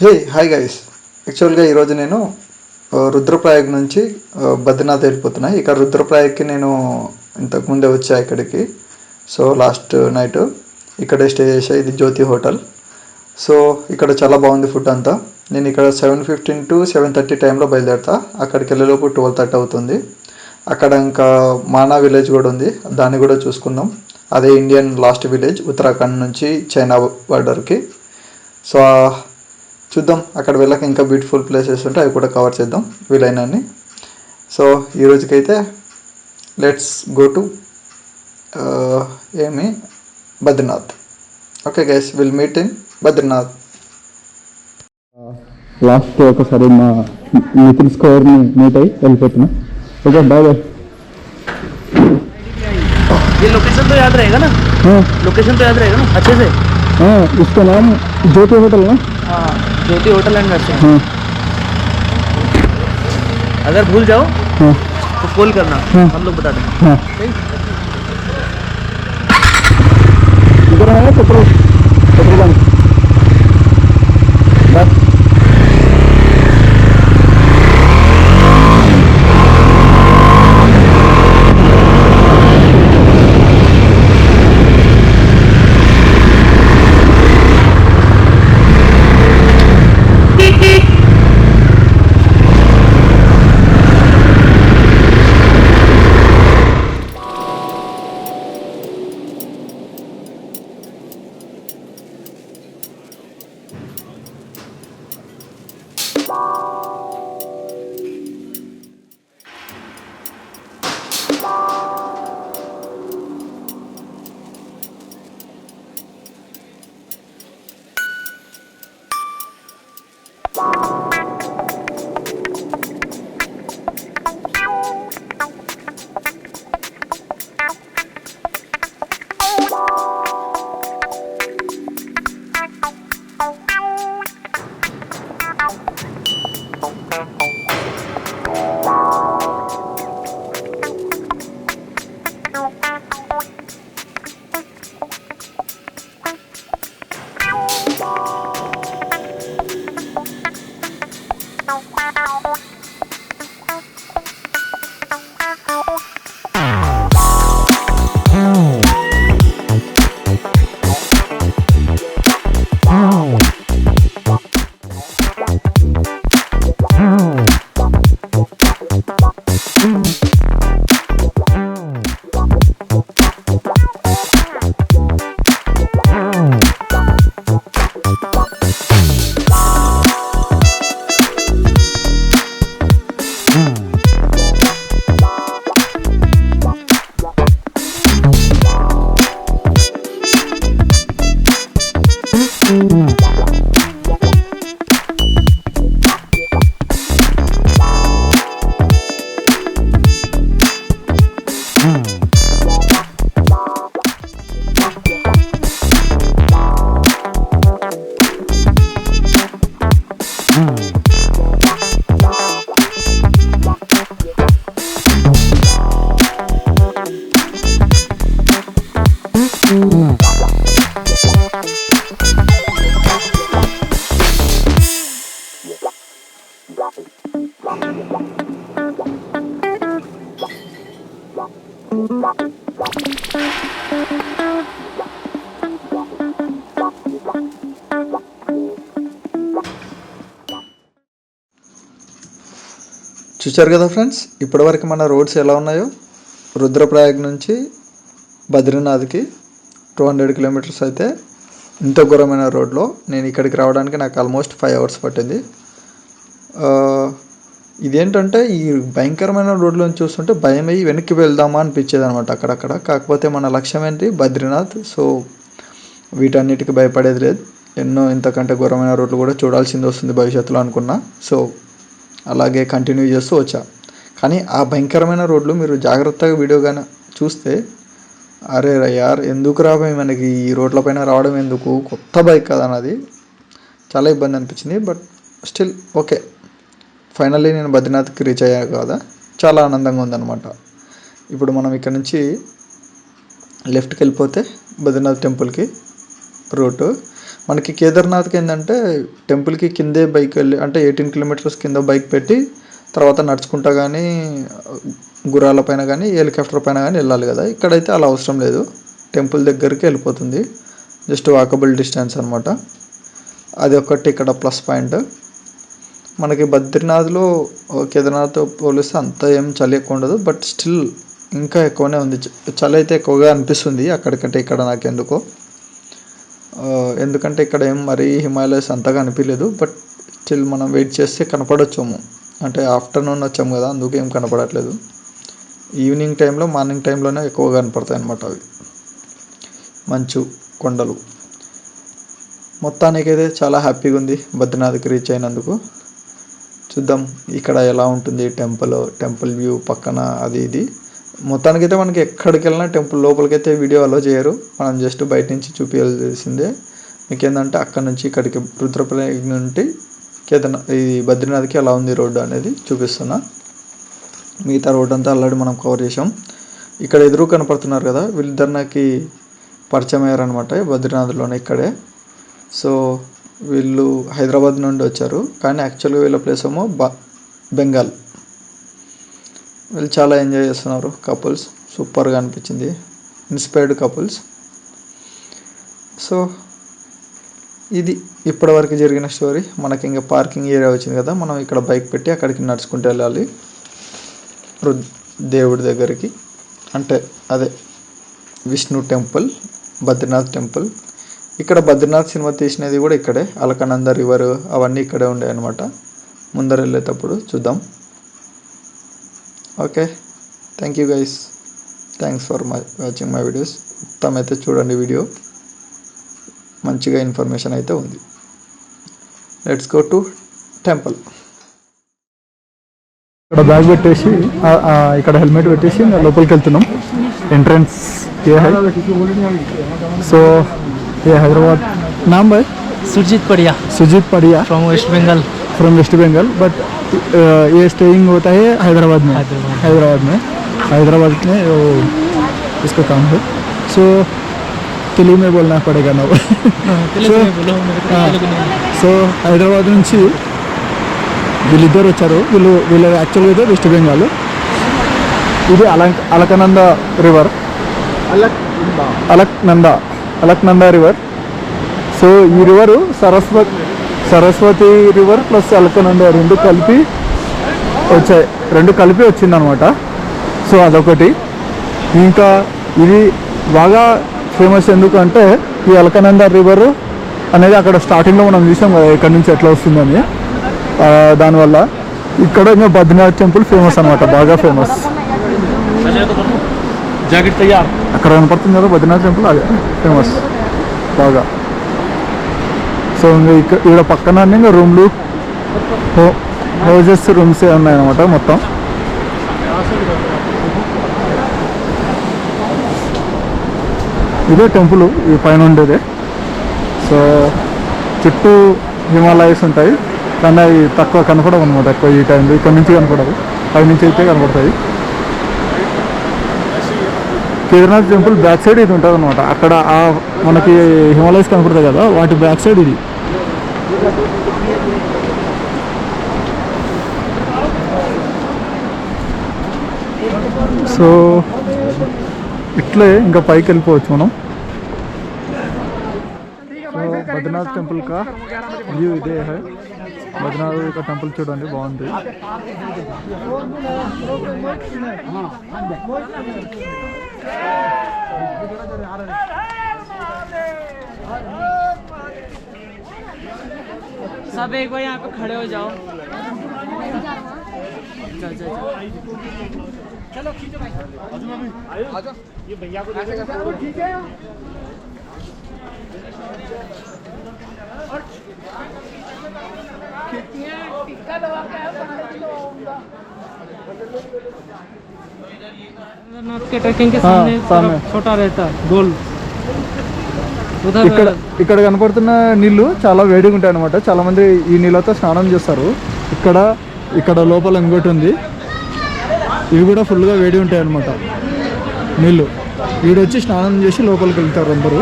Hey hi guys యాక్చువల్గా ఈరోజు నేను ఆ, రుద్రప్రయాగ్ నుంచి బద్రీనాథ్ వెళ్ళిపోతున్నా. ఇక్కడ రుద్రప్రయాగ్కి నేను ఇంతకుముందే వచ్చా ఇక్కడికి. సో లాస్ట్ నైట్ ఇక్కడే స్టే చేసా ఇది జ్యోతి హోటల్. సో ఇక్కడ చాలా బాగుంది ఫుడ్ అంతా. నేను ఇక్కడ seven fifteen to seven thirty టైంలో బయలుదేరుతా. అక్కడికి వెళ్ళేలోపు ట్వెల్వ్ థర్టీ అవుతుంది. అక్కడ ఇంకా మానా విలేజ్ కూడా ఉంది. దాన్ని కూడా చూసుకుందాం. అదే ఇండియన్ లాస్ట్ విలేజ్ ఉత్తరాఖండ్ నుంచి చైనా బార్డర్కి సో చూద్దాం అక్కడ వెళ్ళాక ఇంకా బ్యూటిఫుల్ ప్లేసెస్ ఉంటే అవి కూడా కవర్ చేద్దాం వీలైనన్ని సో ఈ రోజుకైతే లెట్స్ గో టు ఏమి Badrinath okay guys will meet in Badrinath last ఒకసారి మా నితిన్ స్కోర్ని మీట్ అయ్యి వెళ్ళిపోతున్నా ఓకే బాయ్ బాయ్ ये लोकेशन तो याद रहेगा ना लोकेशन तो याद रहेगा ना अच्छे से इसका नाम ज्योति होटल ना हाँ ज्योति होटल एंड रेस्टोरेंट हाँ। अगर भूल जाओ हाँ। तो कॉल करना हाँ। हम लोग बता देंगे। ठीक? है Mm. చూశారు కదా ఫ్రెండ్స్ ఇప్పటివరకు మన రోడ్స్ ఎలా ఉన్నాయో? రుద్రప్రయాగ్ నుంచి బద్రీనాథ్కి టూ హండ్రెడ్ కిలోమీటర్స్ అయితే ఇంత ఘోరమైన రోడ్లో నేను ఇక్కడికి రావడానికి నాకు ఆల్మోస్ట్ ఫైవ్ అవర్స్ పట్టింది. ఇదేంటంటే ఈ భయంకరమైన రోడ్లను చూస్తుంటే భయం అయ్యి వెనక్కి వెళ్దామా అనిపించేది అనమాట అక్కడక్కడ. కాకపోతే మన లక్ష్యం ఏంటి? బద్రీనాథ్. సో వీటన్నిటికి భయపడేది లేదు. ఎన్నో ఇంతకంటే ఘోరమైన రోడ్లు కూడా చూడాల్సింది వస్తుంది భవిష్యత్తులో అనుకున్నా. సో అలాగే కంటిన్యూ చేస్తూ వచ్చా. కానీ ఆ భయంకరమైన రోడ్లు మీరు జాగ్రత్తగా వీడియో కానీ చూస్తే అరే యార్ ఎందుకు రాబోయే మనకి? ఈ రోడ్లపైన రావడం ఎందుకు? కొత్త బైక్ కదా అన్నది చాలా ఇబ్బంది అనిపించింది. But still okay. ఫైనల్లీ నేను బద్రీనాథ్కి రీచ్ అయ్యాను కదా? చాలా ఆనందంగా ఉందన్నమాట. ఇప్పుడు మనం ఇక్కడ నుంచి లెఫ్ట్కి వెళ్ళిపోతే బద్రీనాథ్ టెంపుల్కి రూటు మనకి కేదార్నాథ్కి ఏంటంటే టెంపుల్కి కిందే బైక్ వెళ్ళి అంటే ఎయిటీన్ కిలోమీటర్స్ కింద బైక్ పెట్టి తర్వాత నడుచుకుంటా కానీ గుర్రాల పైన కానీ హెలికాప్టర్ పైన కానీ వెళ్ళాలి కదా? ఇక్కడైతే అలా అవసరం లేదు. టెంపుల్ దగ్గరికి వెళ్ళిపోతుంది. జస్ట్ వాకబుల్ డిస్టెన్స్ అనమాట అది ఒకటి ఇక్కడ ప్లస్ పాయింట్ మనకి బద్రీనాథ్లో కేదార్నాథ్తో పోలిస్తే అంత ఏం చలి ఎక్కువ ఉండదు. బట్ స్టిల్ ఇంకా ఎక్కువనే ఉంది. చలి అయితే ఎక్కువగా అనిపిస్తుంది అక్కడికంటే ఇక్కడ నాకు ఎందుకో ఎందుకంటే ఇక్కడ ఏం మరీ హిమాలయస్ అంతగా అనిపించలేదు బట్ స్టిల్ మనం వెయిట్ చేస్తే కనపడొచ్చాము. అంటే ఆఫ్టర్నూన్ వచ్చాము కదా అందుకే ఏం కనపడట్లేదు. ఈవినింగ్ టైంలో మార్నింగ్ టైంలోనే ఎక్కువగా కనపడతాయి అన్నమాట అవి. మంచు కొండలు. మొత్తానికైతే చాలా హ్యాపీగా ఉంది బద్రీనాథ్కి రీచ్ అయినందుకు. చూద్దాం ఇక్కడ ఎలా ఉంటుంది టెంపుల్ టెంపుల్ వ్యూ పక్కన అది ఇది. మొత్తానికైతే మనకి ఎక్కడికి వెళ్ళినా టెంపుల్ లోపలికైతే వీడియో అలో చేయరు. మనం జస్ట్ బయట నుంచి చూపించాల్సిందే. మీకు ఏంటంటే అక్కడ నుంచి ఇక్కడికి రుద్రప్రయాగ నుండి కేదార్నాథ్ ఇది బద్రీనాథ్కి ఎలా ఉంది రోడ్డు అనేది చూపిస్తున్నా. మిగతా రోడ్ అంతా ఆల్రెడీ మనం కవర్ చేసాం ఇక్కడ ఎదురు కనపడుతున్నారు కదా వీళ్ళిద్దరు నాకు పరిచయం అయ్యారనమాట బద్రీనాథ్లోనే ఇక్కడే. సో వీళ్ళు హైదరాబాద్ నుండి వచ్చారు. కానీ యాక్చువల్గా వీళ్ళ ప్లేస్ ఏమో బ బెంగాల్. వీళ్ళు చాలా ఎంజాయ్ చేస్తున్నారు కపుల్స్ సూపర్గా అనిపించింది. ఇన్స్పైర్డ్ కపుల్స్ సో ఇది ఇప్పటివరకు జరిగిన స్టోరీ మనకి ఇంకా పార్కింగ్ ఏరియా వచ్చింది కదా మనం ఇక్కడ బైక్ పెట్టి అక్కడికి నడుచుకుంటూ వెళ్ళాలి. దేవుడి దగ్గరికి. అంటే అదే విష్ణు టెంపుల్ బద్రీనాథ్ టెంపుల్ ఇక్కడ బద్రీనాథ్ సినిమా తీసినది కూడా ఇక్కడే అలకనంద రివర్ అవన్నీ ఇక్కడే ఉండే అనమాట ముందర వెళ్ళేటప్పుడు చూద్దాం. Okay thank you guys thanks for my watching my videos మొత్తం అయితే చూడండి వీడియో మంచిగా ఇన్ఫర్మేషన్ అయితే ఉంది. లెట్స్ గో టు టెంపుల్ ఇక్కడ బ్యాగ్ పెట్టేసి ఇక్కడ హెల్మెట్ పెట్టేసి లోపలికి వెళ్తున్నాం. ఎంట్రన్స్ ఏ. సో ये हैदराबाद नाम भाई Surjit Padiya Sujit Padiya from West Bengal from West Bengal but ये स्टेइंग होता है हैदराबाद में हैदराबाद। हैदराबाद में हैदराबाद में वो इसका काम है सो తెలుగు में बोलना पड़ेगा ना తెలుగు में बोलो मेरे को తెలుగు नहीं సో హైదరాబాద్ నుంచి వీళ్ళిద్దరు వచ్చారు వీళ్ళు వీళ్ళ యాక్చువల్గా అయితే వెస్ట్ బెంగాల్ ఇది అలంక Alaknanda river Alaknanda Alaknanda river. So ఈ river Saraswati Saraswati river plus Alaknanda రెండు కలిపి వచ్చాయి. రెండు కలిపి వచ్చిందనమాట. సో అదొకటి. ఇంకా ఇది బాగా ఫేమస్ ఎందుకంటే ఈ అలకనంద రివర్ అనేది అక్కడ స్టార్టింగ్లో మనం చూసాం కదా ఇక్కడ నుంచి ఎట్లా వస్తుందని. దానివల్ల ఇక్కడ ఇంకా బద్రీనాథ్ టెంపుల్ ఫేమస్ అనమాట బాగా ఫేమస్. జాకెట్ తయారు. అక్కడ కనపడుతుంది కదా? బద్రీనాథ్ టెంపుల్? అదే. ఫేమస్ బాగా. సో ఇంకా ఇక్కడ ఇక్కడ పక్కన ఇంకా రూమ్లు హో రూమ్స్ రూమ్సే ఉన్నాయన్నమాట మొత్తం. ఇదే టెంపుల్ ఈ పైన ఉండేదే. సో చుట్టూ హిమాలయస్ ఉంటాయి. కానీ అవి తక్కువ కనపడవు అనమాట ఎక్కువ ఈ టైంలో ఇక్కడ నుంచి కనపడవు. పైనుంచి అయితే కనపడతాయి. కేదార్నాథ్ టెంపుల్ బ్యాక్ సైడ్ ఇది ఉంటుంది అనమాట అక్కడ ఆ మనకి హిమాలయస్ కనపడుతుంది కదా వాటి బ్యాక్ సైడ్ ఇది. సో ఇట్లే ఇంకా పైకి వెళ్ళిపోవచ్చు మనం. సో బద్రీనాథ్ టెంపుల్ కా? వ్యూ ఇదే హై. బద్రీనాథ్ యొక్క టెంపుల్ చూడండి బాగుంది सब एक बार यहाँ पे खड़े हो जाओ जा, जा, जा। केदारनाथ के ट्रैकिंग के हाँ, सामने सामने। थोड़ा छोटा रहता है गोल उधर ఇక్కడ ఇక్కడ కనపడుతున్న నీళ్లు చాలా వేడిగా ఉంటాయి అనమాట చాలా మంది ఈ నీళ్ళతో స్నానం చేస్తారు ఇక్కడ ఇక్కడ లోపల ఇంకోటి ఉంది ఇవి కూడా ఫుల్గా వేడి ఉంటాయి అనమాట నీళ్ళు వీడు వచ్చి స్నానం చేసి లోపలికి వెళ్తారు అందరూ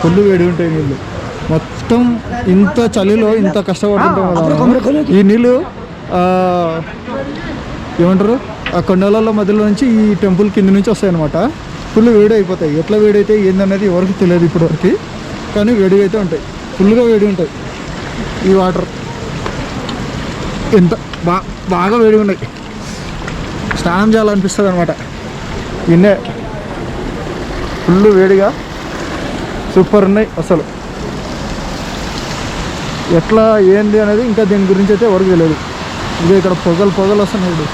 ఫుల్ వేడి ఉంటాయి నీళ్ళు మొత్తం ఇంత చలిలో ఇంత కష్టపడుతుంటాం కదా ఈ నీళ్ళు ఏమంటారు? ఆ కొండల మధ్యలో నుంచి ఈ టెంపుల్ కింద నుంచి వస్తాయి అనమాట ఫుల్ వేడి అయిపోతాయి ఎట్లా వేడి అయితే ఏందనేది ఎవరికి తెలియదు ఇప్పటివరకు. కానీ వేడిగా అయితే ఉంటాయి. ఫుల్గా వేడి ఉంటాయి. ఈ వాటర్. ఎంత బా బాగా వేడిగా ఉన్నాయి. స్నానం చేయాలనిపిస్తుంది అనమాట ఇన్నే. ఫుల్ వేడిగా. సూపర్ ఉన్నాయి అసలు. ఎట్లా ఏంది అనేది ఇంకా దీని గురించి అయితే ఎవరికి తెలియదు. ఇదే ఇక్కడ పొగలు పొగలు వస్తున్నాయి ఇప్పుడు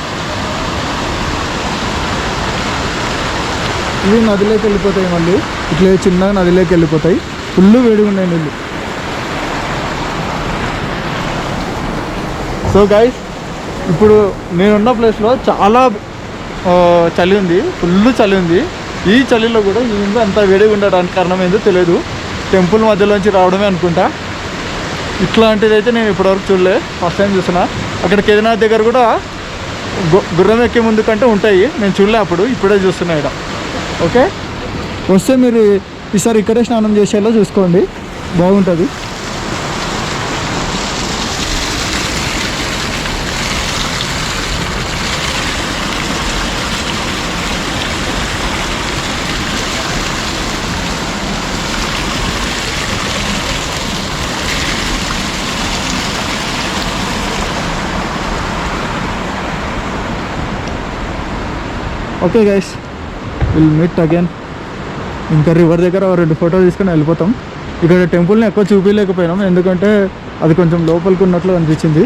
ఇవి నదిలోకి వెళ్ళిపోతాయి మళ్ళీ. ఇట్లే చిన్నగా నదిలోకి వెళ్ళిపోతాయి. ఫుల్ వేడిగా ఉన్నాయి నీళ్ళు సో గైస్ ఇప్పుడు నేనున్న ప్లేస్లో చాలా చలి ఉంది. ఫుల్ చలి ఉంది. ఈ చలిలో కూడా ఈ అంత వేడిగా ఉండడానికి కారణం ఏందో తెలియదు. టెంపుల్ మధ్యలోంచి రావడమే అనుకుంటా. ఇట్లాంటిది అయితే నేను ఇప్పటివరకు చూడలే. ఫస్ట్ టైం చూసిన అక్కడ కేదార్నాథ్ దగ్గర కూడా గుర్రం ఎక్కే ముందు కంటే ఉంటాయి. నేను చూడలే అప్పుడు. ఇప్పుడే చూస్తున్నా ఇక్కడ ఓకే వస్తే మీరు ఈసారి ఇక్కడే స్నానం చేసేలా చూసుకోండి. బాగుంటుంది. Okay guys will meet again ఇంకా రివర్ దగ్గర రెండు ఫోటోలు తీసుకొని వెళ్ళిపోతాం. ఇక్కడ టెంపుల్ని ఎక్కువ చూపించలేకపోయినాం ఎందుకంటే అది కొంచెం లోపలికి ఉన్నట్లు అనిపించింది.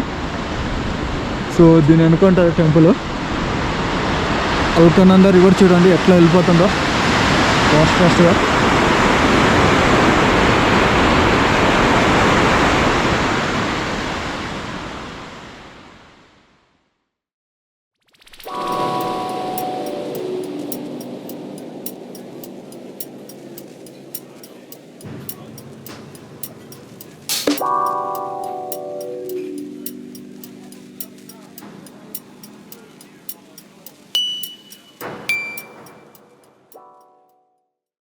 సో దీని అనుకుంటారు టెంపుల్ అవుతున్నంద రివర్ చూడండి ఎట్లా వెళ్ళిపోతుందో. ఫాస్ట్ ఫాస్ట్గా